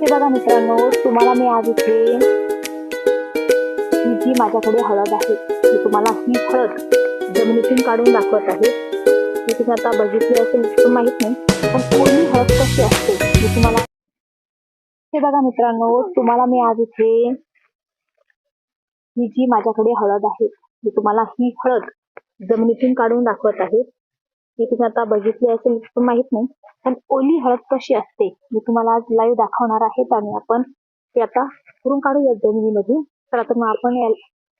हे बघा मित्रांनो तुम्हाला मी आज इथे ही जी माझ्याकडे हळद आहे मी तुम्हाला ही हळद जमिनीतून काढून दाखवत आहे. मी तुम्ही आता बघितली असेल पण माहीत नाही पण कोणी हळद कशी असते मी तुम्हाला हे बघा मित्रांनो तुम्हाला मी आज इथे ही जी माझ्याकडे हळद आहे मी तुम्हाला ही हळद जमिनीतून काढून दाखवत आहे. ती तुम्ही आता बघितली असेल पण माहीत नाही पण ओली हळद कशी असते मी तुम्हाला आज लाईव्ह दाखवणार आहे आणि आपण. ते आता करून काढूयात जमिनीमधून. तर आता मग आपण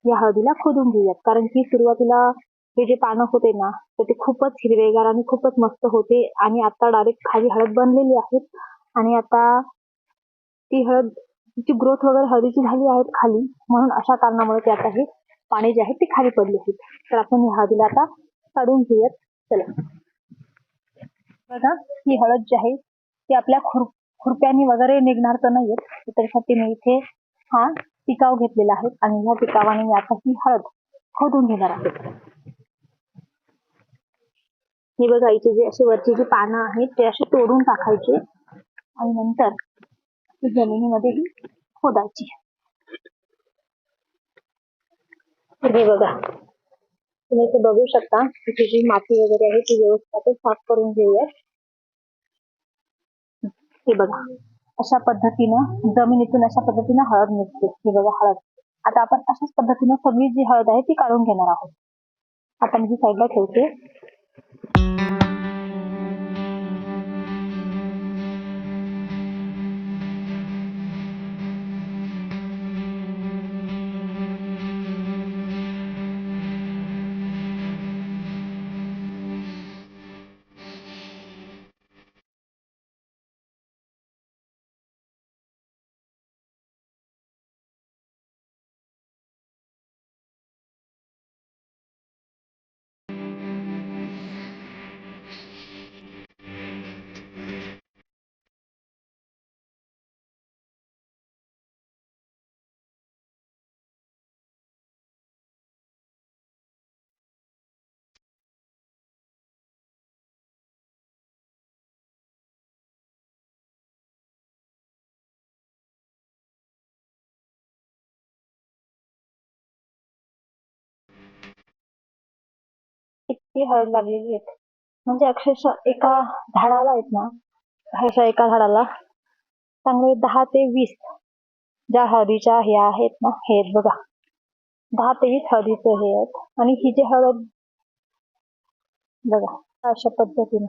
या हळदीला खोदून घेऊयात. कारण की सुरुवातीला हे जे पानं होते ना तर ते खूपच हिरवेगार आणि खूपच मस्त होते. आणि आता डायरेक्ट खाली हळद बनलेली आहे आणि आता ती हळद तिची ग्रोथ वगैरे हळदीची झाली आहे खाली. म्हणून अशा कारणामुळे ते आता हे पाणी जे आहे ते खाली पडले आहेत. तर आपण या हळदीला आता काढून घेऊयात. चला. बघा ही हळद जी आहे ती आपल्या खुर खुरप्यानी वगैरे निघणार तर नाहीये त्याच्यासाठी त्यासाठी मी इथे हा टिकाव घेतलेला आहे आणि ह्या टिकावाने मी आता ही हळद खोदून घेणार आहे. हे बघा इथे जे असे वरची जी पानं आहेत ते असे तोडून टाकायचे आणि नंतर जमिनीमध्ये ही खोदायची. हे बघा तुम्ही इथे बघू शकता इथे जी माती वगैरे आहे ती व्यवस्थित साफ करून घेऊयात. हे बघा अशा पद्धतीनं जमिनीतून अशा पद्धतीनं हळद निघते हे बघा हळद. आता आपण अशाच पद्धतीनं सगळी जी हळद आहे ती काढून घेणार आहोत. आता मी साईडला ठेवते. इतकी हळद लागलेली आहेत. म्हणजे अक्षरशः एका झाडाला आहेत ना अक्षरशः एका झाडाला चांगले दहा ते वीस ज्या हळदीच्या हे आहेत ना हे आहेत बघा. दहा ते वीस हळदीचे हे आहेत. आणि ही जी हळद बघा अशा पद्धतीने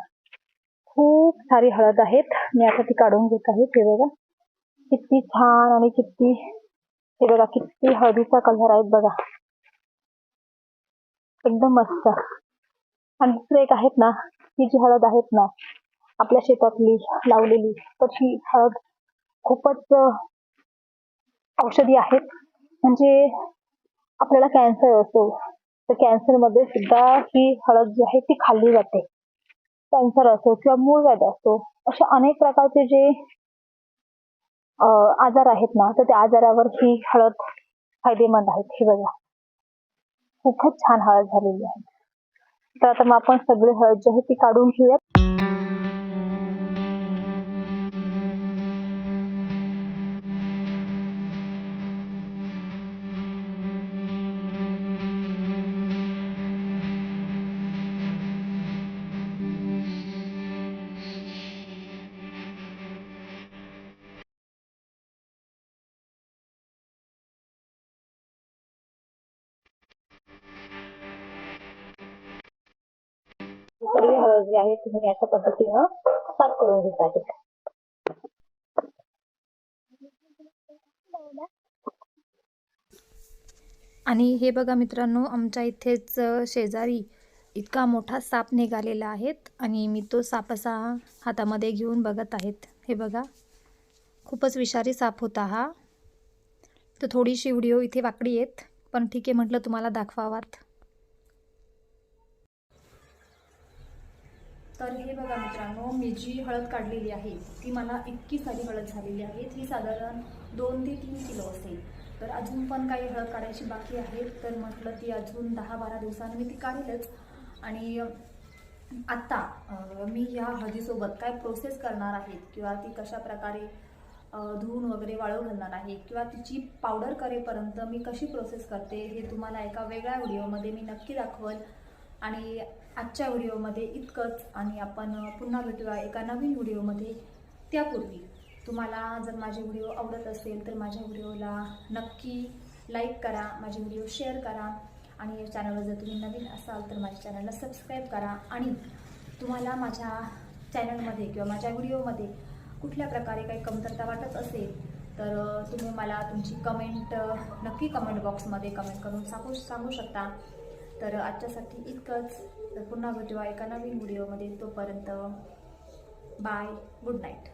खूप सारी हळद आहेत. मी आता ती काढून घेत आहे ते बघा. किती छान आणि किती हे बघा किती हळदीचा कलर आहेत बघा. एकदम मस्त. आणि दुसरे एक आहेत ना ही जी हळद आहेत ना आपल्या शेतातली लावलेली तर ही हळद खूपच औषधी आहेत. म्हणजे आपल्याला कॅन्सर असतो तर कॅन्सरमध्ये सुद्धा ही हळद जी आहे ती खाल्ली जाते. कॅन्सर असो किंवा मूळ व्याध असो अशा अनेक प्रकारचे जे आजार आहेत ना तर त्या आजारावर ही हळद फायदेमंद आहेत. हे बघा. खूपच छान हळद झालेली आहे. तर आता मग आपण सगळी हळद जी आहे ती काढून घेऊयात. सर्व हळद जी आहे तुम्ही अशा पद्धतीनं साफ करून घेत आहे. आणि हे बघा मित्रांनो आमच्या इथेच शेजारी इतका मोठा साप निघालेला आहेत आणि मी तो साप असा हातामध्ये घेऊन बघत आहेत. हे बघा खूपच विषारी साप होता हा. तर थोडीशी व्हिडिओ इथे वाकडी आहेत पण ठीक आहे म्हटलं तुम्हाला दाखवावात. तर हे बघा मित्रांनो मी जी हळद काढलेली आहे ती मला इतकी सारी हळद झालेली आहे ती साधारण दोन ते तीन किलो असेल. तर अजून पण काही हळद काढायची बाकी आहे तर म्हटलं ती अजून दहा बारा दिवसांनी मी ती काढेलच. आणि आत्ता मी या हळदीसोबत काय प्रोसेस करणार आहेत किंवा ती कशा प्रकारे धुवून वगैरे वाळू घालणार आहे किंवा तिची पावडर करेपर्यंत मी कशी प्रोसेस करते हे तुम्हाला एका वेगळ्या व्हिडिओमध्ये मी नक्की दाखवल. आणि आजच्या व्हिडिओमध्ये इतकंच. आणि आपण पुन्हा भेटूया एका नवीन व्हिडिओमध्ये. त्यापूर्वी तुम्हाला जर माझे व्हिडिओ आवडत असेल तर माझ्या व्हिडिओला नक्की लाईक करा माझे व्हिडिओ शेअर करा. आणि या चॅनलवर जर तुम्ही नवीन असाल तर माझ्या चॅनलला सबस्क्राईब करा. आणि तुम्हाला माझ्या चॅनलमध्ये किंवा माझ्या व्हिडिओमध्ये कुठल्या प्रकारे काही कमतरता वाटत असेल तर तुम्ही मला तुमची कमेंट नक्की कमेंट बॉक्समध्ये कमेंट करून सांगू सांगू शकता. तर आजच्यासाठी इतकंच. पुन्हा भेटू एका नवीन व्हिडिओमध्ये. तोपर्यंत बाय गुड नाईट